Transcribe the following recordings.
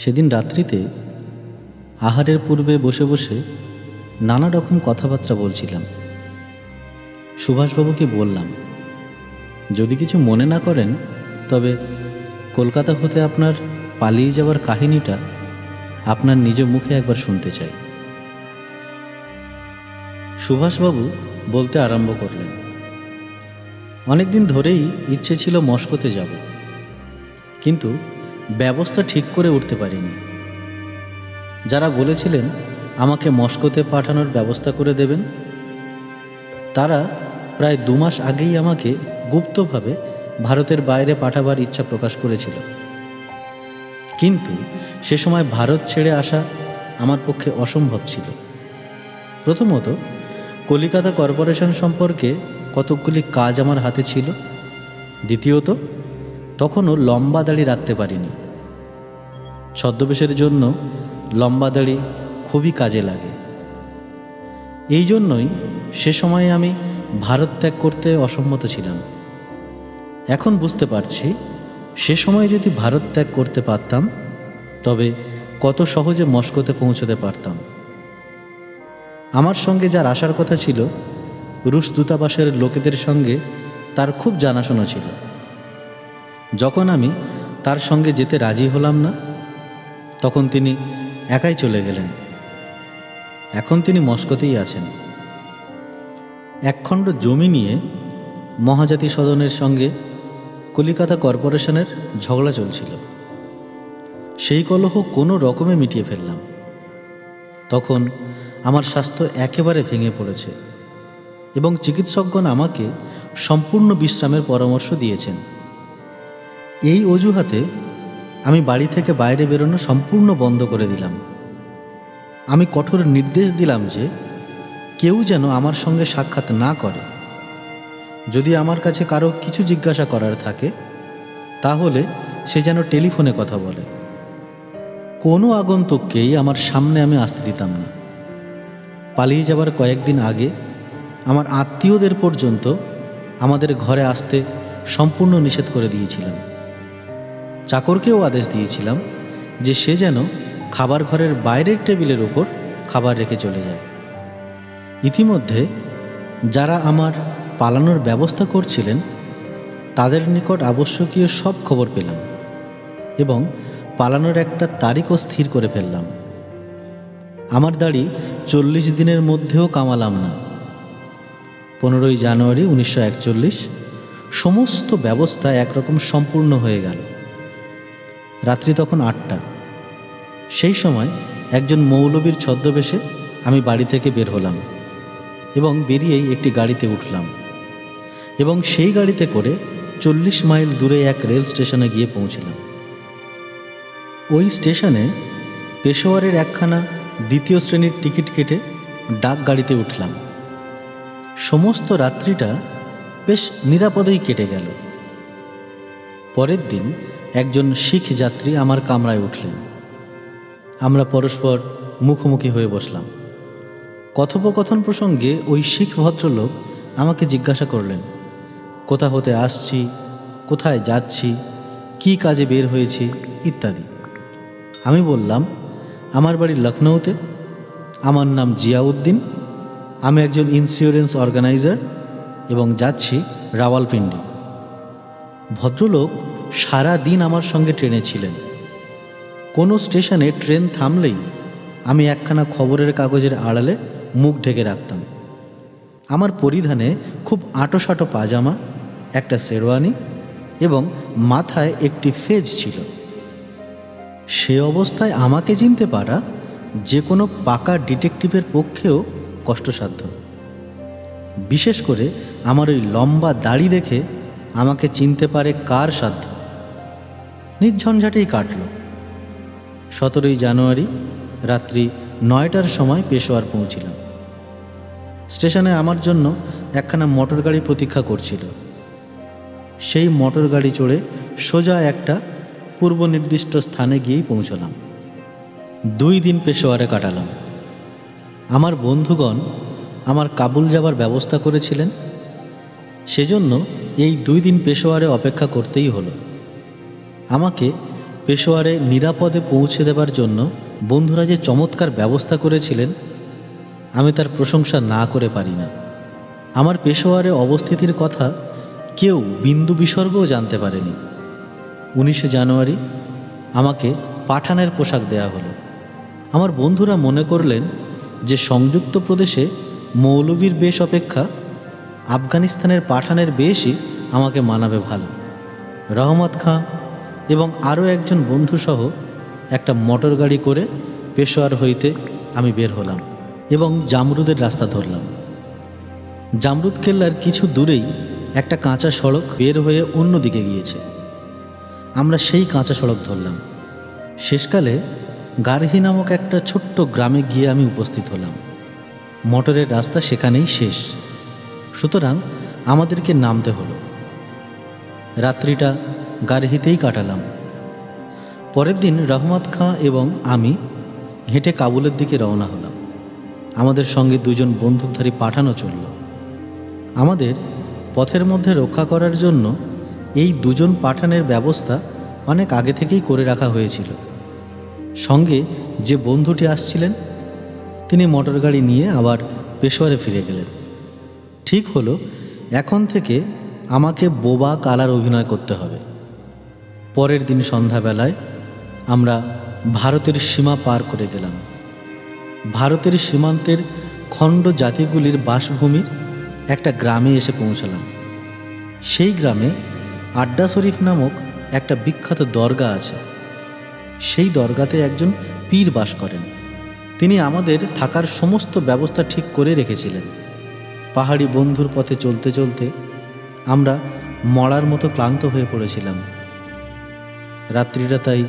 সেদিন রাত্রিতে আহারের পূর্বে বসে বসে নানা রকম কথাবার্তা বলছিলাম। সুভাষবাবুকে বললাম, যদি কিছু মনে না করেন, তবে কলকাতা হতে আপনার পালিয়ে যাওয়ার কাহিনীটা আপনার নিজ মুখে একবার শুনতে চাই। সুভাষবাবু বলতে আরম্ভ করলেন, অনেকদিন ধরেই ইচ্ছে ছিল মস্কোতে যাব, কিন্তু ব্যবস্থা ঠিক করে উঠতে পারিনি। যারা বলেছিলেন, আমাকে মস্কোতে পাঠানোর ব্যবস্থা করে দেবেন, তারা প্রায় দু মাস আগেই আমাকে গুপ্তভাবে ভারতের বাইরে পাঠাবার ইচ্ছা প্রকাশ করেছিল। কিন্তু সে সময় ভারত ছেড়ে আসা আমার পক্ষে অসম্ভব ছিল। প্রথমত, কলিকাতা কর্পোরেশন সম্পর্কে কতকগুলি কাজ আমার হাতে ছিল। দ্বিতীয়ত তখনও লম্বা দাড়ি রাখতে পারিনি। ছদ্মবেশের জন্য লম্বা দাড়ি খুবই কাজে লাগে। এই জন্যই সে সময়ে আমি ভারত ত্যাগ করতে অসম্মত ছিলাম। এখন বুঝতে পারছি, সে সময় যদি ভারত ত্যাগ করতে পারতাম, তবে কত সহজে মস্কোতে পৌঁছতে পারতাম। আমার সঙ্গে যার আসার কথা ছিল, রুশ দূতাবাসের লোকেদের সঙ্গে তার খুব জানাশোনা ছিল। যখন আমি তার সঙ্গে যেতে রাজি হলাম না, তখন তিনি একাই চলে গেলেন। এখন তিনি মস্কোতেই আছেন। একখণ্ড জমি নিয়ে মহাজাতি সদনের সঙ্গে কলিকাতা কর্পোরেশনের ঝগড়া চলছিল। সেই কলহ কোনো রকমে মিটিয়ে ফেললাম। তখন আমার স্বাস্থ্য একেবারে ভেঙে পড়েছে এবং চিকিৎসকগণ আমাকে সম্পূর্ণ বিশ্রামের পরামর্শ দিয়েছেন। এই অজুহাতে আমি বাড়ি থেকে বাইরে বেরোনো সম্পূর্ণ বন্ধ করে দিলাম। আমি কঠোর নির্দেশ দিলাম যে কেউ যেন আমার সঙ্গে সাক্ষাৎ না করে। যদি আমার কাছে কারও কিছু জিজ্ঞাসা করার থাকে, তাহলে সে যেন টেলিফোনে কথা বলে। কোনো আগন্তুককেই আমার সামনে আমি আসতে দিতাম না। পালিয়ে যাবার কয়েকদিন আগে আমার আত্মীয়দের পর্যন্ত আমাদের ঘরে আসতে সম্পূর্ণ নিষেধ করে দিয়েছিলাম। চাকরকেও আদেশ দিয়েছিলাম যে সে যেন খাবার ঘরের বাইরের টেবিলের উপর খাবার রেখে চলে যায়। ইতিমধ্যে যারা আমার পালানোর ব্যবস্থা করছিলেন, তাদের নিকট আবশ্যকীয় সব খবর পেলাম এবং পালানোর একটা তারিখও স্থির করে ফেললাম। আমার দাড়ি চল্লিশ দিনের মধ্যেও কামালাম না। পনেরোই জানুয়ারি উনিশশো একচল্লিশ, সমস্ত ব্যবস্থা একরকম সম্পূর্ণ হয়ে গেল। রাত্রি তখন আটটা। সেই সময় একজন মৌলবীর ছদ্মবেশে আমি বাড়ি থেকে বের হলাম এবং বেরিয়েই একটি গাড়িতে উঠলাম এবং সেই গাড়িতে করে চল্লিশ মাইল দূরে এক রেল স্টেশনে গিয়ে পৌঁছলাম। ওই স্টেশনে পেশোয়ারের একখানা দ্বিতীয় শ্রেণির টিকিট কেটে ডাক গাড়িতে উঠলাম। সমস্ত রাত্রিটা বেশ নিরাপদেই কেটে গেল। পরের দিন একজন শিখ যাত্রী আমার কামরায় উঠলেন। আমরা পরস্পর মুখোমুখি হয়ে বসলাম। কথোপকথন প্রসঙ্গে ওই শিখ ভদ্রলোক আমাকে জিজ্ঞাসা করলেন, কোথা হতে আসছি, কোথায় যাচ্ছি, কী কাজে বের হয়েছি, ইত্যাদি। আমি বললাম, আমার বাড়ি লখনৌতে, আমার নাম জিয়াউদ্দিন, আমি একজন ইন্স্যুরেন্স অর্গানাইজার এবং যাচ্ছি রাওয়ালপিন্ডি। ভদ্রলোক সারা দিন আমার সঙ্গে ট্রেনে ছিলেন। কোনো স্টেশনে ট্রেন থামলেই আমি একখানা খবরের কাগজের আড়ালে মুখ ঢেকে রাখতাম। আমার পরিধানে খুব আঁটোসাঁটো পাজামা, একটা শেরওয়ানি এবং মাথায় একটি ফেজ ছিল। সে অবস্থায় আমাকে চিনতে পারা যে কোনো পাকা ডিটেকটিভের পক্ষেও কষ্টসাধ্য। বিশেষ করে আমার ওই লম্বা দাড়ি দেখে আমাকে চিনতে পারে কার সাধ্য। নির্ঝঞ্ঝাটেই কাটল। সতেরোই জানুয়ারি রাত্রি নয়টার সময় পেশোয়ার পৌঁছিলাম। স্টেশনে আমার জন্য একখানা মোটর গাড়ি প্রতীক্ষা করছিল। সেই মোটর গাড়ি চড়ে সোজা একটা পূর্ব নির্দিষ্ট স্থানে গিয়েই পৌঁছলাম। দুই দিন পেশোয়ারে কাটালাম। আমার বন্ধুগণ আমার কাবুল যাবার ব্যবস্থা করেছিলেন, সেজন্য এই দুই দিন পেশোয়ারে অপেক্ষা করতেই হলো। আমাকে পেশোয়ারে নিরাপদে পৌঁছে দেবার জন্য বন্ধুরা যে চমৎকার ব্যবস্থা করেছিলেন, আমি তার প্রশংসা না করে পারি না। আমার পেশোয়ারে অবস্থিতির কথা কেউ বিন্দু বিসর্গও জানতে পারেনি। উনিশে জানুয়ারি আমাকে পাঠানের পোশাক দেয়া হলো। আমার বন্ধুরা মনে করলেন যে সংযুক্ত প্রদেশে মৌলবীর বেশ অপেক্ষা, আফগানিস্তানের পাঠানের বেশই আমাকে মানাবে ভালো। রহমত খাঁ এবং আরও একজন বন্ধুসহ একটা মোটর গাড়ি করে পেশোয়ার হইতে আমি বের হলাম এবং জামরুদের রাস্তা ধরলাম। জামরুদ কেল্লার কিছু দূরেই একটা কাঁচা সড়ক বের হয়ে অন্য দিকে গিয়েছে। আমরা সেই কাঁচা সড়ক ধরলাম। শেষকালে গার্হি নামক একটা ছোট্ট গ্রামে গিয়ে আমি উপস্থিত হলাম। মোটরের রাস্তা সেখানেই শেষ। সুতরাং আমাদেরকে নামতে হলো। রাত্রিটা গার্হিতেই কাটালাম। পরের দিন রহমত খাঁ এবং আমি হেঁটে কাবুলের দিকে রওনা হলাম। আমাদের সঙ্গে দুজন বন্দুকধারী পাঠানো চলল। আমাদের পথের মধ্যে রক্ষা করার জন্য এই দুজন পাঠানের ব্যবস্থা অনেক আগে থেকেই করে রাখা হয়েছিল। সঙ্গে যে বন্ধুটি আসছিলেন, তিনি মোটরগাড়ি নিয়ে আবার পেশোয়ারে ফিরে গেলেন। ঠিক হলো, এখন থেকে আমাকে বোবা কালার অভিনয় করতে হবে। পরের দিন সন্ধ্যাবেলায় আমরা ভারতের সীমা পার করে গেলাম। ভারতের সীমান্তের খণ্ড জাতিগুলির বাসভূমির একটা গ্রামে এসে পৌঁছলাম। সেই গ্রামে আড্ডা শরীফ নামক একটা বিখ্যাত দরগা আছে। সেই দরগাতে একজন পীর বাস করেন। তিনি আমাদের থাকার সমস্ত ব্যবস্থা ঠিক করে রেখেছিলেন। পাহাড়ি বন্ধুর পথে চলতে চলতে আমরা মরার মতো ক্লান্ত হয়ে পড়েছিলাম। রাত্রিটা তাই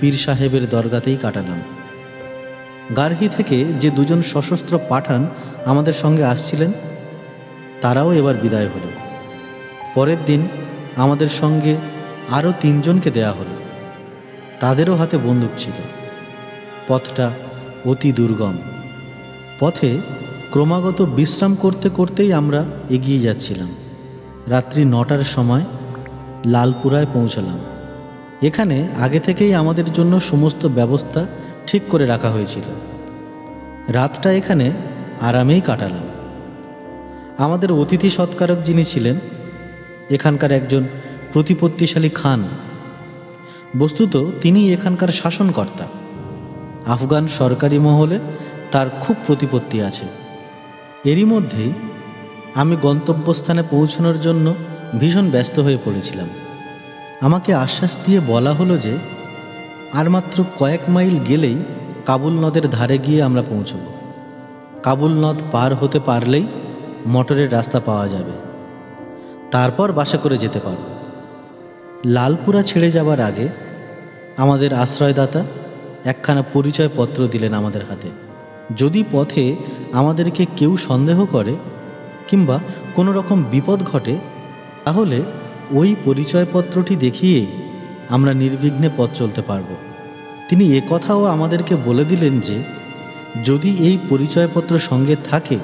পীর সাহেবের দরগাতেই কাটালাম। গার্হি থেকে যে দুজন সশস্ত্র পাঠান আমাদের সঙ্গে আসছিলেন, তারাও এবার বিদায় হলো। পরের দিন আমাদের সঙ্গে আরও তিনজনকে দেয়া হলো। তাদেরও হাতে বন্দুক ছিল। পথটা অতি দুর্গম। পথে ক্রমাগত বিশ্রাম করতে করতেই আমরা এগিয়ে যাচ্ছিলাম। রাত্রি নটার সময় লালপুরায় পৌঁছলাম। এখানে আগে থেকেই আমাদের জন্য সমস্ত ব্যবস্থা ঠিক করে রাখা হয়েছিল। রাতটা এখানে আরামেই কাটালাম। আমাদের অতিথি সৎকারক যিনি ছিলেন, এখানকার একজন প্রতিপত্তিশালী খান। বস্তুত তিনি এখানকার শাসনকর্তা। আফগান সরকারি মহলে তার খুব প্রতিপত্তি আছে। এরই মধ্যেই আমি গন্তব্যস্থানে পৌঁছানোর জন্য ভীষণ ব্যস্ত হয়ে পড়েছিলাম। আমাকে আশ্বাস দিয়ে বলা হলো যে, আর মাত্র কয়েক মাইল গেলেই কাবুল নদের ধারে গিয়ে আমরা পৌঁছব। কাবুল নদ পার হতে পারলেই মোটরের রাস্তা পাওয়া যাবে। তারপর বাসে করে যেতে পারব। লালপুরা ছেড়ে যাবার আগে আমাদের আশ্রয়দাতা একখানা পরিচয়পত্র দিলেন আমাদের হাতে। যদি পথে আমাদেরকে কেউ সন্দেহ করে কিংবা কোনো রকম বিপদ ঘটে, তাহলে ওই পরিচয়পত্রটি দেখিয়ে আমরা নির্বিঘ্নে পথ চলতে পারব। তিনি কথাও আমাদেরকে বলে দিলেন যে, যদি এই পরিচয়পত্র সঙ্গে থাকে,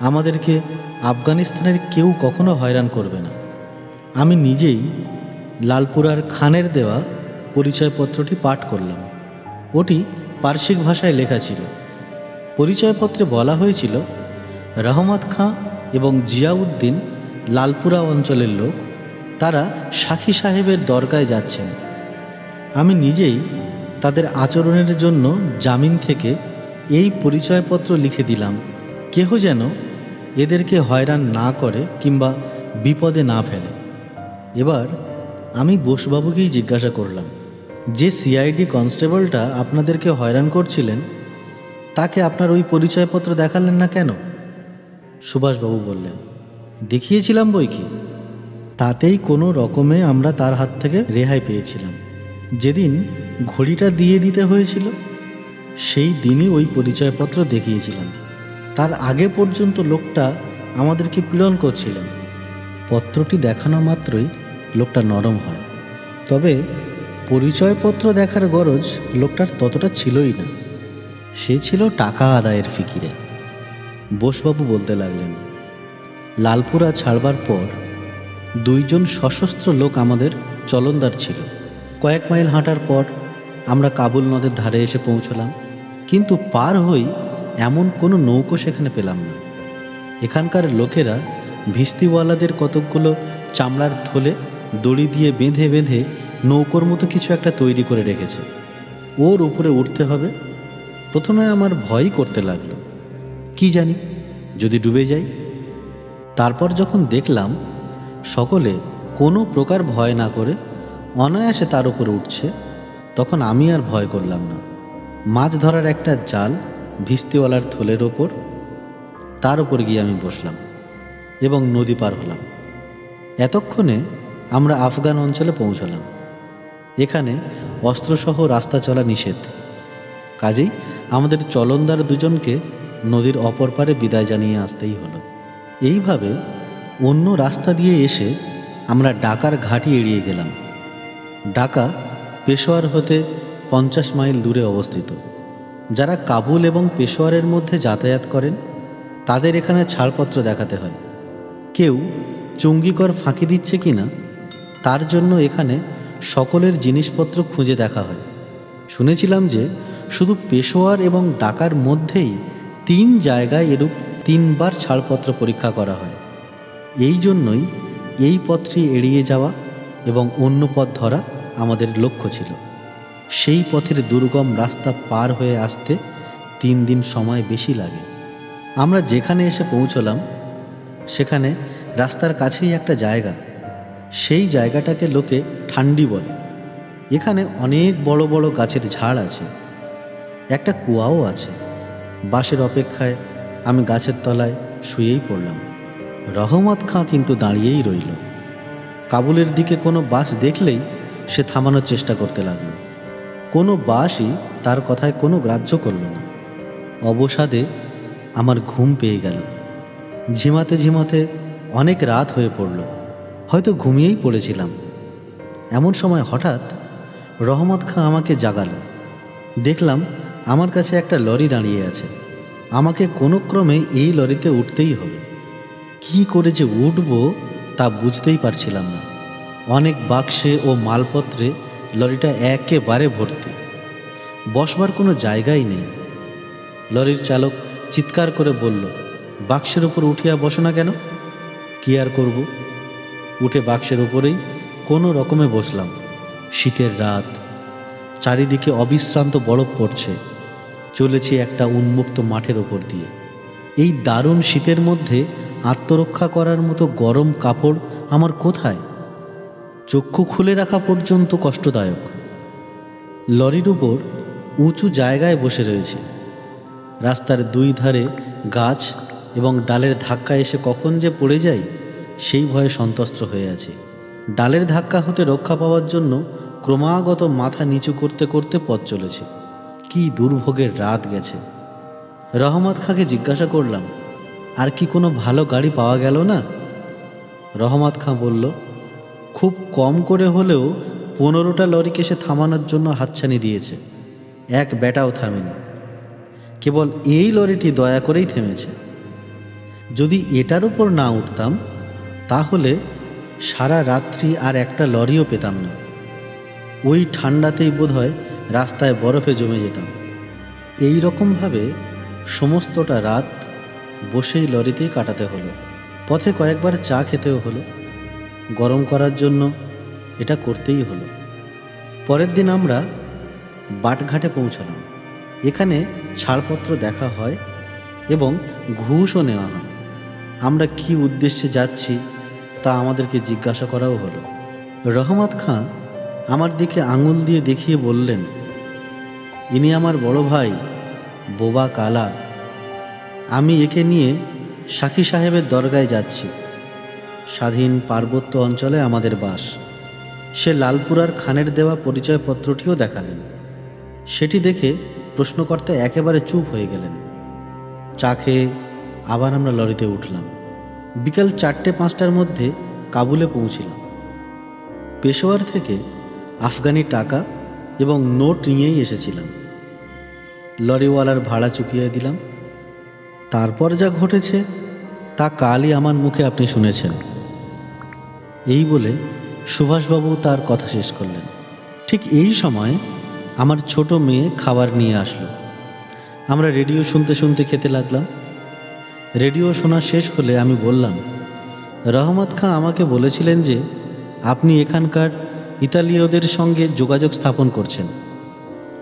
আমাদেরকে আফগানিস্তানের কেউ কখনো হয়রান করবে না। আমি নিজেই লালপুরার খানের দেওয়া পরিচয়পত্রটি পাঠ করলাম। ওটি পার্শ্বিক ভাষায় লেখা ছিল। পরিচয়পত্রে বলা হয়েছিল, রহমত খাঁ এবং জিয়াউদ্দিন লালপুরা অঞ্চলের লোক তারা সাখী সাহেবের দরগায় যাচ্ছেন। আমি নিজেই তাদের আচরণের জন্য জামিন থেকে এই পরিচয়পত্র লিখে দিলাম। কেহ যেন এদেরকে হয়রান না করে কিংবা বিপদে না ফেলে। এবার আমি বোসবাবুকেই জিজ্ঞাসা করলাম, যে সিআইডি কনস্টেবলটা আপনাদেরকে হয়রান করছিলেন, তাকে আপনার ওই পরিচয়পত্র দেখালেন না কেন? সুভাষবাবু বললেন, দেখিয়েছিলাম বই কি তাতেই কোনো রকমে আমরা তার হাত থেকে রেহাই পেয়েছিলাম। যেদিন ঘড়িটা দিয়ে দিতে হয়েছিল, সেই দিনই ওই পরিচয়পত্র দেখিয়েছিলাম। তার আগে পর্যন্ত লোকটা আমাদেরকে পীড়ন করছিলেন। পত্রটি দেখানো মাত্রই লোকটা নরম হয়। তবে পরিচয়পত্র দেখার গরজ লোকটার ততটা ছিলই না। সে ছিল টাকা আদায়ের ফিকিরে। বোসবাবু বলতে লাগলেন, লালপুরা ছাড়বার পর দুইজন সশস্ত্র লোক আমাদের চলনদার ছিল। কয়েক মাইল হাঁটার পর আমরা কাবুল নদের ধারে এসে পৌঁছলাম, কিন্তু পার হই এমন কোনো নৌকো সেখানে পেলাম না। এখানকার লোকেরা ভিস্তিওয়ালাদের কতকগুলো চামড়ার থলে দড়ি দিয়ে বেঁধে বেঁধে নৌকোর মতো কিছু একটা তৈরি করে রেখেছে। ওর উপরে উঠতে হবে। প্রথমে আমার ভয়ই করতে লাগল। কি জানি, যদি ডুবে যাই। তারপর যখন দেখলাম সকলে কোনো প্রকার ভয় না করে অনায়াসে তার উপর উঠছে, তখন আমি আর ভয় করলাম না। মাছ ধরার একটা জাল ভিস্তিওয়ালার থলের ওপর, তার উপর গিয়ে আমি বসলাম এবং নদী পার হলাম। এতক্ষণে আমরা আফগান অঞ্চলে পৌঁছলাম। এখানে অস্ত্রসহ রাস্তা চলা নিষেধ। কাজেই আমাদের চলনদার দুজনকে নদীর অপর পারে বিদায় জানিয়ে আসতেই হলো। এইভাবে অন্য রাস্তা দিয়ে এসে আমরা ডাকার ঘাঁটি এড়িয়ে গেলাম। ঢাকা পেশোয়ার হতে পঞ্চাশ মাইল দূরে অবস্থিত। যারা কাবুল এবং পেশোয়ারের মধ্যে যাতায়াত করেন, তাদের এখানে ছাড়পত্র দেখাতে হয়। কেউ চুঙ্গিকর ফাঁকি দিচ্ছে কি না তার জন্য এখানে সকলের জিনিসপত্র খুঁজে দেখা হয়। শুনেছিলাম যে শুধু পেশোয়ার এবং ডাকার মধ্যেই তিন জায়গায় এরূপ তিনবার ছাড়পত্র পরীক্ষা করা হয়। এই জন্যই এই পথটি এড়িয়ে যাওয়া এবং অন্য পথ ধরা আমাদের লক্ষ্য ছিল। সেই পথের দুর্গম রাস্তা পার হয়ে আসতে তিন দিন সময় বেশি লাগে। আমরা যেখানে এসে পৌঁছলাম, সেখানে রাস্তার কাছেই একটা জায়গা। সেই জায়গাটাকে লোকে ঠান্ডি বলে। এখানে অনেক বড় বড় গাছের ঝাড় আছে। একটা কুয়াও আছে। বাসের অপেক্ষায় আমি গাছের তলায় শুয়েই পড়লাম। রহমত খাঁ কিন্তু দাঁড়িয়েই রইল। কাবুলের দিকে কোনো বাস দেখলেই সে থামানোর চেষ্টা করতে লাগল। কোনো বাসই তার কথায় কোনো গ্রাহ্য করল না। অবসাদে আমার ঘুম পেয়ে গেল। ঝিমাতে ঝিমাতে অনেক রাত হয়ে পড়ল। হয়তো ঘুমিয়েই পড়েছিলাম। এমন সময় হঠাৎ রহমত খাঁ আমাকে জাগালো। দেখলাম আমার কাছে একটা লরি দাঁড়িয়ে আছে। আমাকে কোনো ক্রমে এই লরিতে উঠতেই হবে। কি করে যে উঠব তা বুঝতেই পারছিলাম না। অনেক বাক্সে ও মালপত্রে লরিটা একেবারে ভর্তি। বসবার কোনো জায়গাই নেই। লরির চালক চিৎকার করে বলল, বাক্সের উপর উঠিয়া বসো না কেন? কি আর করব? উঠে বাক্সের উপরেই কোনো রকমে বসলাম। শীতের রাত। চারিদিকে অবিশ্রান্ত বরফ পড়ছে। চলেছি একটা উন্মুক্ত মাঠের ওপর দিয়ে। এই দারুণ শীতের মধ্যে আত্মরক্ষা করার মতো গরম কাপড় আমার কোথায়? চক্ষু খুলে রাখা পর্যন্ত কষ্টদায়ক। লরির উপর উঁচু জায়গায় বসে রয়েছে। রাস্তার দুই ধারে গাছ এবং ডালের ধাক্কা এসে কখন যে পড়ে যায়, সেই ভয়ে সন্ত্রস্ত হয়ে আছে। ডালের ধাক্কা হতে রক্ষা পাওয়ার জন্য ক্রমাগত মাথা নিচু করতে করতে পথ চলেছে। কি দুর্ভোগের রাত গেছে। রহমত খাঁকে জিজ্ঞাসা করলাম আর কি কোনো ভালো গাড়ি পাওয়া গেল না? রহমত খাঁ বলল, খুব কম করে হলেও পনেরোটা লরিকে সে থামানোর জন্য হাতছানি দিয়েছে। এক বেটাও থামেনি। কেবল এই লরিটি দয়া করেই থেমেছে। যদি এটার উপর না উঠতাম, তাহলে সারা রাত্রি আর একটা লরিও পেতাম না। ওই ঠান্ডাতেই বোধহয় রাস্তায় বরফে জমে যেতাম। এই রকমভাবে সমস্তটা রাত বসেই লরিতেই কাটাতে হলো। পথে কয়েকবার চা খেতেও হলো। গরম করার জন্য এটা করতেই হলো। পরের দিন আমরা বাটঘাটে পৌঁছলাম। এখানে ছাড়পত্র দেখা হয় এবং ঘুষও নেওয়া হয়। আমরা কি উদ্দেশ্যে যাচ্ছি তা আমাদেরকে জিজ্ঞাসা করাও হলো। রহমত খাঁ আমার দিকে আঙুল দিয়ে দেখিয়ে বললেন, ইনি আমার বড় ভাই, বোবা কালা। আমি একে নিয়ে সাক্ষী সাহেবের দরগায় যাচ্ছি। স্বাধীন পার্বত্য অঞ্চলে আমাদের বাস। সে লালপুরার খানের দেওয়া পরিচয়পত্রটিও দেখালেন। সেটি দেখে প্রশ্নকর্তা একেবারে চুপ হয়ে গেলেন। চা খেয়ে আবার আমরা লরিতে উঠলাম। বিকাল চারটে পাঁচটার মধ্যে কাবুলে পৌঁছিলাম। পেশোয়ার থেকে আফগানি টাকা এবং নোট নিয়েই এসেছিলাম। লরিওয়ালার ভাড়া চুকিয়ে দিলাম। তারপর যা ঘটেছে, তা কালই আমার মুখে আপনি শুনেছেন। এই বলে সুভাষবাবু তার কথা শেষ করলেন। ঠিক এই সময় আমার ছোট মেয়ে খাবার নিয়ে আসলো। আমরা রেডিও শুনতে শুনতে খেতে লাগলাম। রেডিও শোনা শেষ হলে আমি বললাম, রহমত খাঁ আমাকে বলেছিলেন যে আপনি এখানকার ইতালীয়দের সঙ্গে যোগাযোগ স্থাপন করছেন।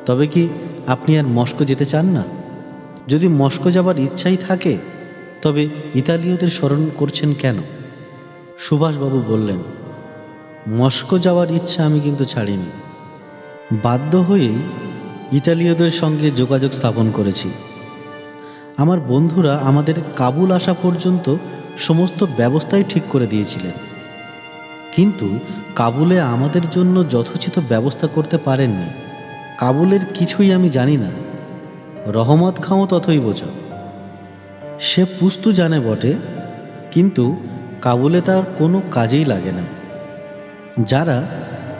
তবে কি আপনি আর মস্কো যেতে চান না? যদি মস্কো যাবার ইচ্ছাই থাকে, তবে ইতালীয়দের স্মরণ করছেন কেন? সুভাষবাবু বললেন, মস্কো যাওয়ার ইচ্ছা আমি কিন্তু ছাড়িনি। বাধ্য হয়েই ইটালীয়দের সঙ্গে যোগাযোগ স্থাপন করেছি। আমার বন্ধুরা আমাদের কাবুল আসা পর্যন্ত সমস্ত ব্যবস্থাই ঠিক করে দিয়েছিলেন। কিন্তু কাবুলে আমাদের জন্য যথোচিত ব্যবস্থা করতে পারেননি। কাবুলের কিছুই আমি জানি না। রহমত খাঁও তথই বোঝ। সে পুস্তু জানে বটে, কিন্তু কাবুলে তার কোনো কাজেই লাগে না। যারা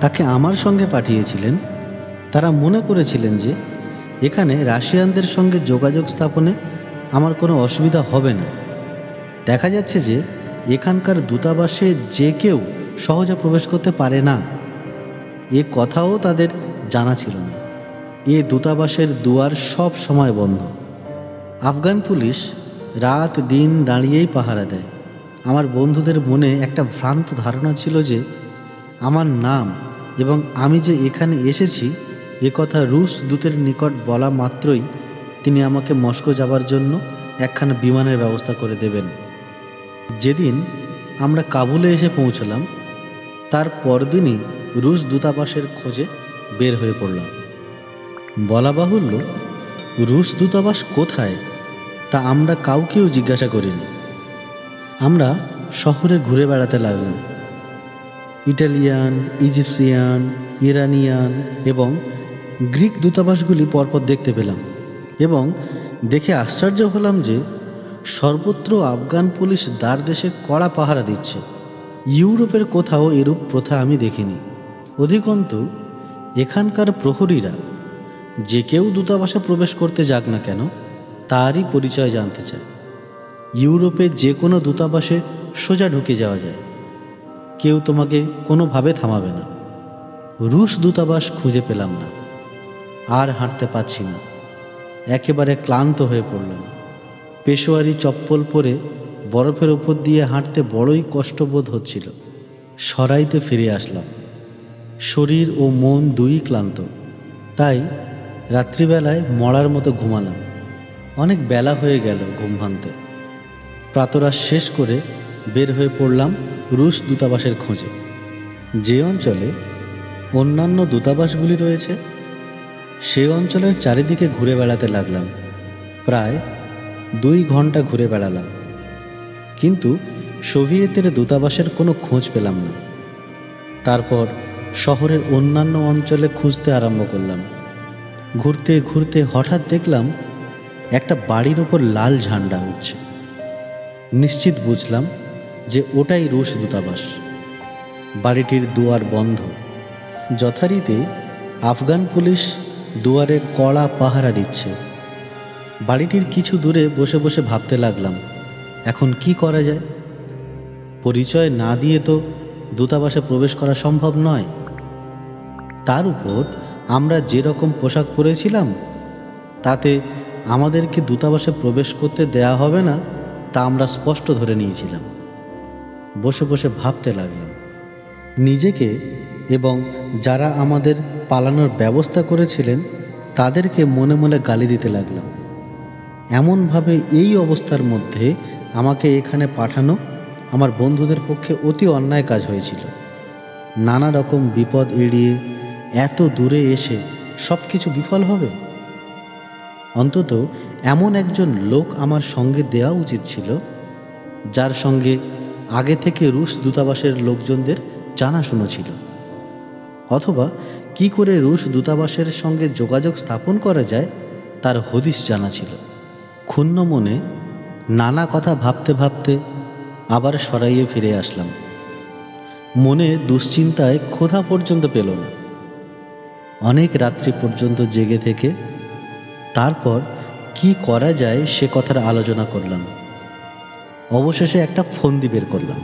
তাকে আমার সঙ্গে পাঠিয়েছিলেন, তারা মনে করেছিলেন যে, এখানে রাশিয়ানদের সঙ্গে যোগাযোগ স্থাপনে আমার কোনো অসুবিধা হবে না। দেখা যাচ্ছে যে, এখানকার দূতাবাসে যে কেউ সহজে প্রবেশ করতে পারে না। এ কথাও তাদের জানা ছিল না। এ দূতাবাসের দুয়ার সব সময় বন্ধ। আফগান পুলিশ রাত দিন দাঁড়িয়েই পাহারা দেয়। আমার বন্ধুদের মনে একটা ভ্রান্ত ধারণা ছিল যে, আমার নাম এবং আমি যে এখানে এসেছি, এ কথা রুশ দূতের নিকট বলা মাত্রই তিনি আমাকে মস্কো যাবার জন্য একখানা বিমানের ব্যবস্থা করে দেবেন। যেদিন আমরা কাবুলে এসে পৌঁছলাম, তার পরদিনই রুশ দূতাবাসের খোঁজে বের হয়ে পড়লাম। বলা বাহুল্য রুশ দূতাবাস কোথায় তা আমরা কাউকেও জিজ্ঞাসা করিনি। আমরা শহরে ঘুরে বেড়াতে লাগলাম। ইটালিয়ান, ইজিপসিয়ান, ইরানিয়ান এবং গ্রিক দূতাবাসগুলি পরপর দেখতে পেলাম এবং দেখে আশ্চর্য হলাম যে সর্বত্র আফগান পুলিশ দ্বার দেশে কড়া পাহারা দিচ্ছে। ইউরোপের কোথাও এরূপ প্রথা আমি দেখিনি। অধিকন্তু, এখানকার প্রহরীরা যে কেউ দূতাবাসে প্রবেশ করতে যাক না কেন, তারই পরিচয় জানতে চায়। ইউরোপে যে কোনো দূতাবাসে সোজা ঢুকে যাওয়া যায়। কেউ তোমাকে কোনোভাবে থামাবে না। রুশ দূতাবাস খুঁজে পেলাম না। আর হাঁটতে পারছি না। একেবারে ক্লান্ত হয়ে পড়লাম। পেশোয়ারি চপ্পল পরে বরফের ওপর দিয়ে হাঁটতে বড়ই কষ্টবোধ হচ্ছিল। সরাইতে ফিরে আসলাম। শরীর ও মন দুই ক্লান্ত। তাই রাত্রিবেলায় মরার মতো ঘুমালাম। অনেক বেলা হয়ে গেল ঘুম ভাঙতে। প্রাতরাশ শেষ করে বের হয়ে পড়লাম রুশ দূতাবাসের খোঁজে। যে অঞ্চলে অন্যান্য দূতাবাসগুলি রয়েছে সেই অঞ্চলের চারিদিকে ঘুরে বেড়াতে লাগলাম। প্রায় দুই ঘণ্টা ঘুরে বেড়ালাম। কিন্তু সোভিয়েতের দূতাবাসের কোনো খোঁজ পেলাম না। তারপর শহরের অন্যান্য অঞ্চলে খুঁজতে আরম্ভ করলাম। ঘুরতে ঘুরতে হঠাৎ দেখলাম একটা বাড়ির ওপর লাল ঝান্ডা উঠছে। নিশ্চিত বুঝলাম যে ওটাই রুশ দূতাবাস। বাড়িটির দুয়ার বন্ধ। যথারীতি আফগান পুলিশ দুয়ারে কড়া পাহারা দিচ্ছে। বাড়িটির কিছু দূরে বসে বসে ভাবতে লাগলাম, এখন কি করা যায়? পরিচয় না দিয়ে তো দূতাবাসে প্রবেশ করা সম্ভব নয়। তার উপর আমরা যেরকম পোশাক পরেছিলাম, তাতে আমাদেরকে দূতাবাসে প্রবেশ করতে দেয়া হবে না, তা আমরা স্পষ্ট ধরে নিয়েছিলাম। বসে বসে ভাবতে লাগলাম। নিজেকে এবং যারা আমাদের পালানোর ব্যবস্থা করেছিলেন, তাদেরকে মনে মনে গালি দিতে লাগলাম। এমনভাবে এই অবস্থার মধ্যে আমাকে এখানে পাঠানো আমার বন্ধুদের পক্ষে অতি অন্যায় কাজ হয়েছিল। নানা রকম বিপদ এড়িয়ে এত দূরে এসে সব কিছু বিফল হবে? অন্তত এমন একজন লোক আমার সঙ্গে দেওয়া উচিত ছিল, যার সঙ্গে আগে থেকে রুশ দূতাবাসের লোকজনদের জানাশুনো ছিল। অথবা কি করে রুশ দূতাবাসের সঙ্গে যোগাযোগ স্থাপন করা যায় তার হদিশ জানা ছিল। ক্ষুণ্ণ মনে নানা কথা ভাবতে ভাবতে আবার সরাইয়ে ফিরে আসলাম। মনে দুশ্চিন্তায় ক্ষোধা পর্যন্ত পেল না। অনেক রাত্রি পর্যন্ত জেগে থেকে তারপর কি করা যায় সে কথার আলোচনা করলাম। অবশেষে একটা ফন্দি বের করলাম।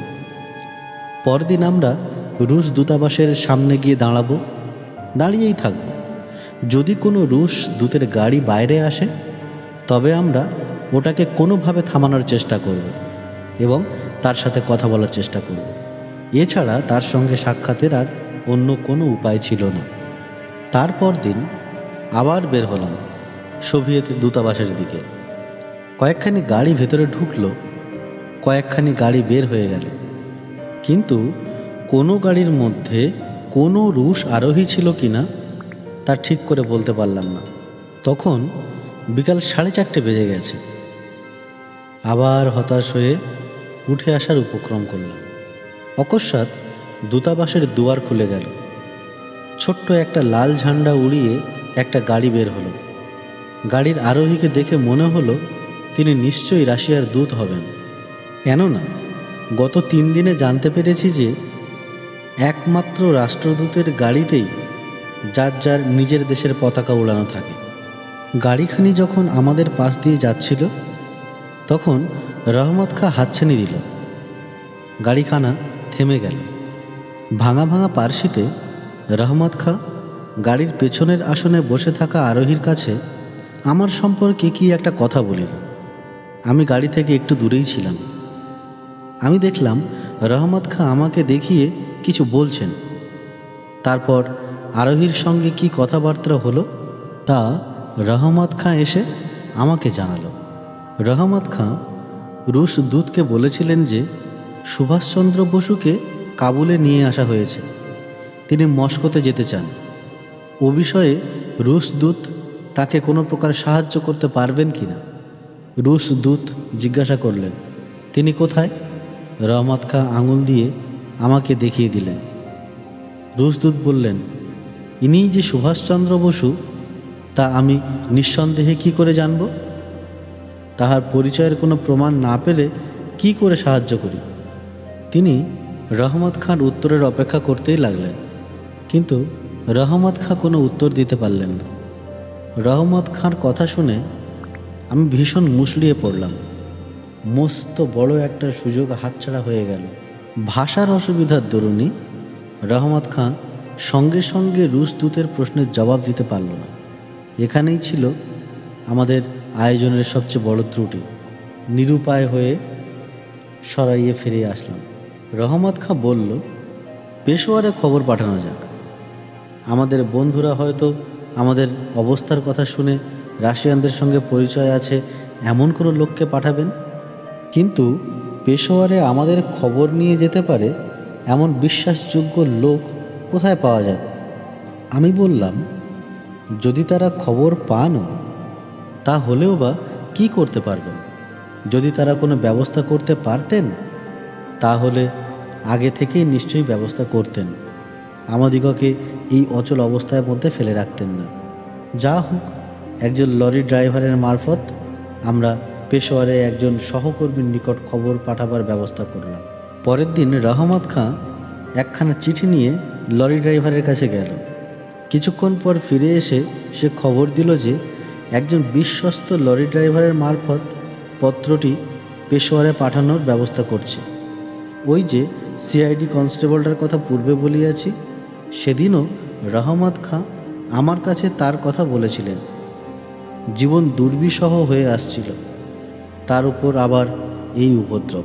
পরদিন আমরা রুশ দূতাবাসের সামনে গিয়ে দাঁড়াবো, দাঁড়িয়েই থাকব। যদি কোনো রুশ দূতের গাড়ি বাইরে আসে, তবে আমরা ওটাকে কোনোভাবে থামানোর চেষ্টা করব এবং তার সাথে কথা বলার চেষ্টা করব। এছাড়া তার সঙ্গে সাক্ষাতের আর অন্য কোনো উপায় ছিল না। তারপর দিন আবার বের হলাম সোভিয়েত দূতাবাসের দিকে। কয়েকখানি গাড়ি ভেতরে ঢুকল, কয়েকখানি গাড়ি বের হয়ে গেল। কিন্তু কোনো গাড়ির মধ্যে কোনো রুশ আরোহী ছিল কি না, তা ঠিক করে বলতে পারলাম না। তখন বিকাল সাড়ে চারটে বেজে গেছে। আবার হতাশ হয়ে উঠে আসার উপক্রম করলাম। অকস্মাৎ দূতাবাসের দুয়ার খুলে গেল। ছোট্ট একটা লাল ঝান্ডা উড়িয়ে একটা গাড়ি বের হলো। গাড়ির আরোহীকে দেখে মনে হলো তিনি নিশ্চয়ই রাশিয়ার দূত হবেন। কেননা, গত তিন দিনে জানতে পেরেছি যে একমাত্র রাষ্ট্রদূতের গাড়িতেই যার যার নিজের দেশের পতাকা উড়ানো থাকে। গাড়িখানি যখন আমাদের পাশ দিয়ে যাচ্ছিল, তখন রহমত খা হাতছানি দিল। গাড়িখানা থেমে গেল। ভাঙা ভাঙা পার্সিতে রহমত খা, গাড়ির পেছনের আসনে বসে থাকা আরোহীর কাছে আমার সম্পর্কে কি একটা কথা বলিল। আমি গাড়ি থেকে একটু দূরেই ছিলাম। আমি দেখলাম রহমত খা আমাকে দেখিয়ে কিছু বলছেন। তারপর আরোহীর সঙ্গে কি কথাবার্তা হলো তা রহমত খাঁ এসে আমাকে জানালো। রহমত খাঁ রুশ দূতকে বলেছিলেন যে সুভাষচন্দ্র বসুকে কাবুলে নিয়ে আসা হয়েছে। তিনি মস্কোতে যেতে চান। ও বিষয়ে রুশ দূত তাকে কোনো প্রকার সাহায্য করতে পারবেন কি না? রুশ দূত জিজ্ঞাসা করলেন, তিনি কোথায়? রহমত খাঁ আঙুল দিয়ে আমাকে দেখিয়ে দিলেন। রুশদূত বললেন, ইনি যে সুভাষচন্দ্র বসু, তা আমি নিঃসন্দেহে কি করে জানব? তাহার পরিচয়ের কোনো প্রমাণ না পেলে কি করে সাহায্য করি? তিনি রহমত খাঁর উত্তরের অপেক্ষা করতেই লাগলেন। কিন্তু রহমত খাঁ কোনো উত্তর দিতে পারলেন না। রহমত খাঁর কথা শুনে আমি ভীষণ মুসলিয়ে পড়লাম। মস্ত বড় একটা সুযোগ হাতছাড়া হয়ে গেল। ভাষার অসুবিধার দরুনই রহমত খাঁ সঙ্গে সঙ্গে রুশ দূতের প্রশ্নের জবাব দিতে পারল না। এখানেই ছিল আমাদের আয়োজনের সবচেয়ে বড় ত্রুটি। নিরুপায় হয়ে সরাইয়ে ফিরে আসলাম। রহমত খাঁ বলল, পেশোয়ারে খবর পাঠানো যাক। আমাদের বন্ধুরা হয়তো আমাদের অবস্থার কথা শুনে রাশিয়ানদের সঙ্গে পরিচয় আছে এমন কোনো লোককে পাঠাবেন? কিন্তু পেশোয়ারে আমাদের খবর নিয়ে যেতে পারে এমন বিশ্বাসযোগ্য লোক কোথায় পাওয়া যাবে? আমি বললাম, যদি তারা খবর পানও তা হলেও বা কি করতে পারবেন? যদি তারা কোনো ব্যবস্থা করতে পারতেন, তাহলে আগে থেকেই নিশ্চয়ই ব্যবস্থা করতেন। আমাদিগকে এই অচল অবস্থার মধ্যে ফেলে রাখতেন না। যা হোক, একজন লরি ড্রাইভারের মারফত আমরা পেশোয়ারে একজন সহকর্মীর নিকট খবর পাঠাবার ব্যবস্থা করলাম। পরের দিন রহমত খাঁ একখানা চিঠি নিয়ে লরি ড্রাইভারের কাছে গেল। কিছুক্ষণ পর ফিরে এসে সে খবর দিল যে, একজন বিশ্বস্ত লরি ড্রাইভারের মারফত পত্রটি পেশোয়ারে পাঠানোর ব্যবস্থা করছে। ওই যে সিআইডি কনস্টেবলটার কথা পূর্বে বলিয়াছি সেদিনও রহমত খাঁ আমার কাছে তার কথা বলেছিলেন। জীবন দুর্বিষহ হয়ে আসছিল। তার উপর আবার এই উপদ্রব।